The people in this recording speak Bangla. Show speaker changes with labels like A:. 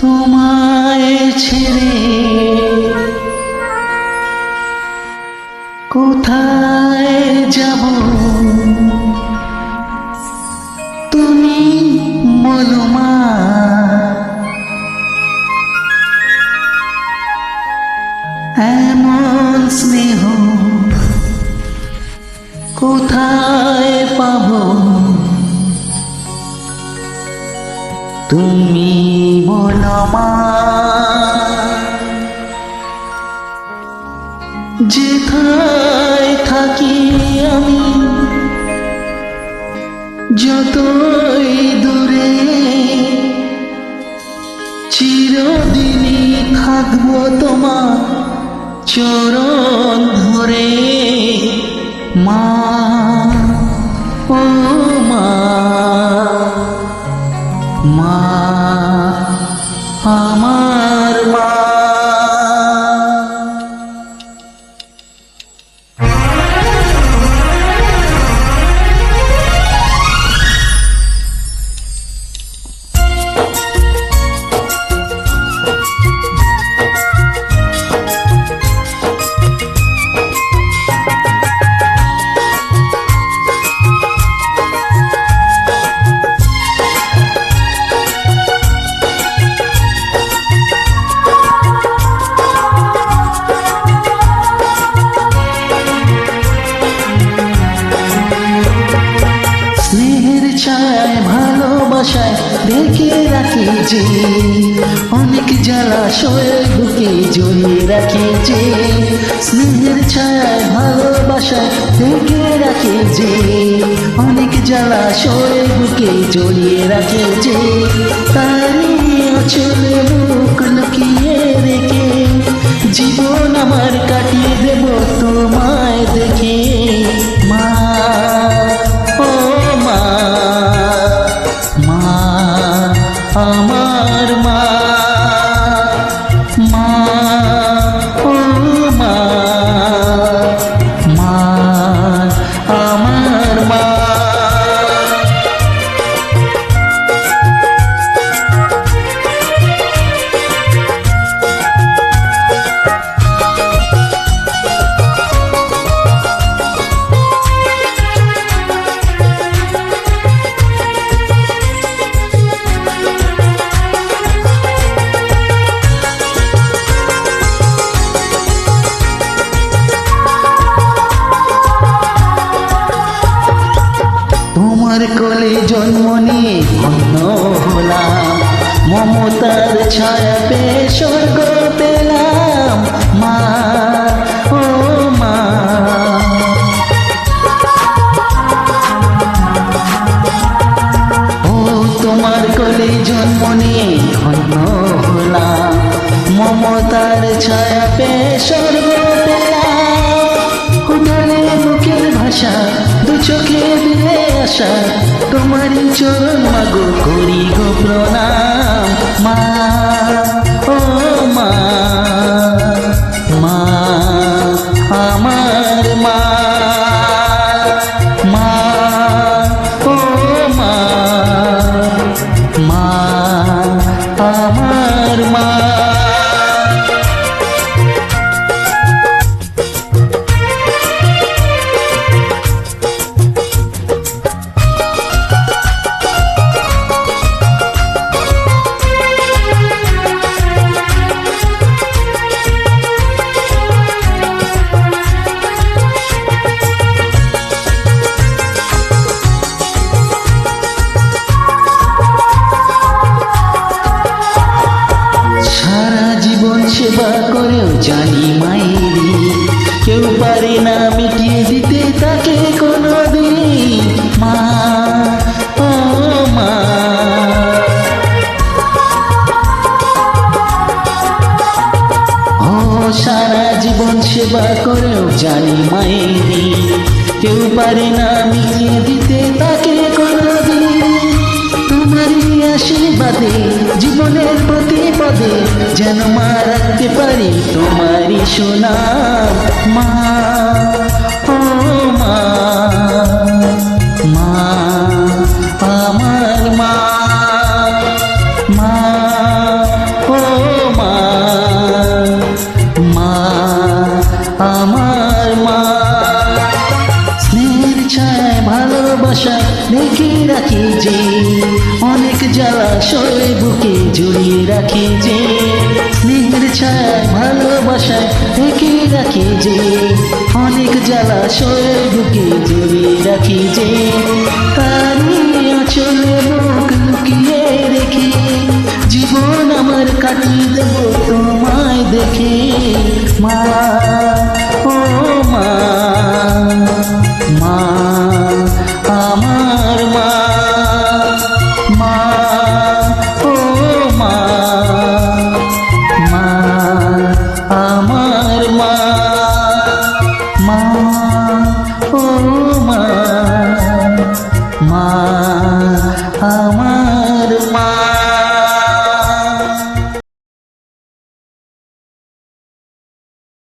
A: তোমায় ছেড়ে কোথায় যাব? তুমি বলো মা এমন স্নেহ কোথায় পাব? তুমি মা যেথায় থাকি আমি যতই দূরে চিরদিনই থাকব তোমার চরণ ধরে মা। ও ছায় ভালোবাসায় দেখে রাখি যে অনেক জ্বালাশয়ে বুকে জড়িয়ে রাখি যে স্নেহের ছায় ভালোবাসায় দেখে রাখি যে অনেক জ্বালাশয়ে বুকে জড়িয়ে রাখি যে তারই অচলে লুকিয়ে রেখে জীবন আমার কাটিয়ে দেব তোমায় দেখে। মা আমার মা তোমার কোলে জন্ম হলাম। মমতার ছায়া পেয়ে স্বর্গ পেলাম। মা, ও মা। ও তোমার কোলে জন্ম নিয়ে হলাম। মমতার ছায়া পেয়ে স্বর্গ আশা তোমারই চরণ মাগো করি গো প্রণাম। মা ও মা মা আমার মা। সারা জীবন সেবা করেও জানি মায়েরি। কেউ পারে না মিটিয়ে দিতে, তাকে তোমারই আশীর্বাদে, জীবনের প্রতি পদে যেন মা রাখতে পারি তোমারই সুনাম মা, ও মা। ভালোবাসা মেখে রাখি যে, অনেক জ্বালা সরে বুকে জড়িয়ে রাখি যে, স্নেহের ছায় ভালোবাসা মেখে রাখি যে, অনেক জ্বালা সরে বুকে জড়িয়ে রাখি যে চলে মুখ লুকিয়ে রেখে জীবন আমার কাটিয়ে দেব তোমায় দেখে। মা মা আমার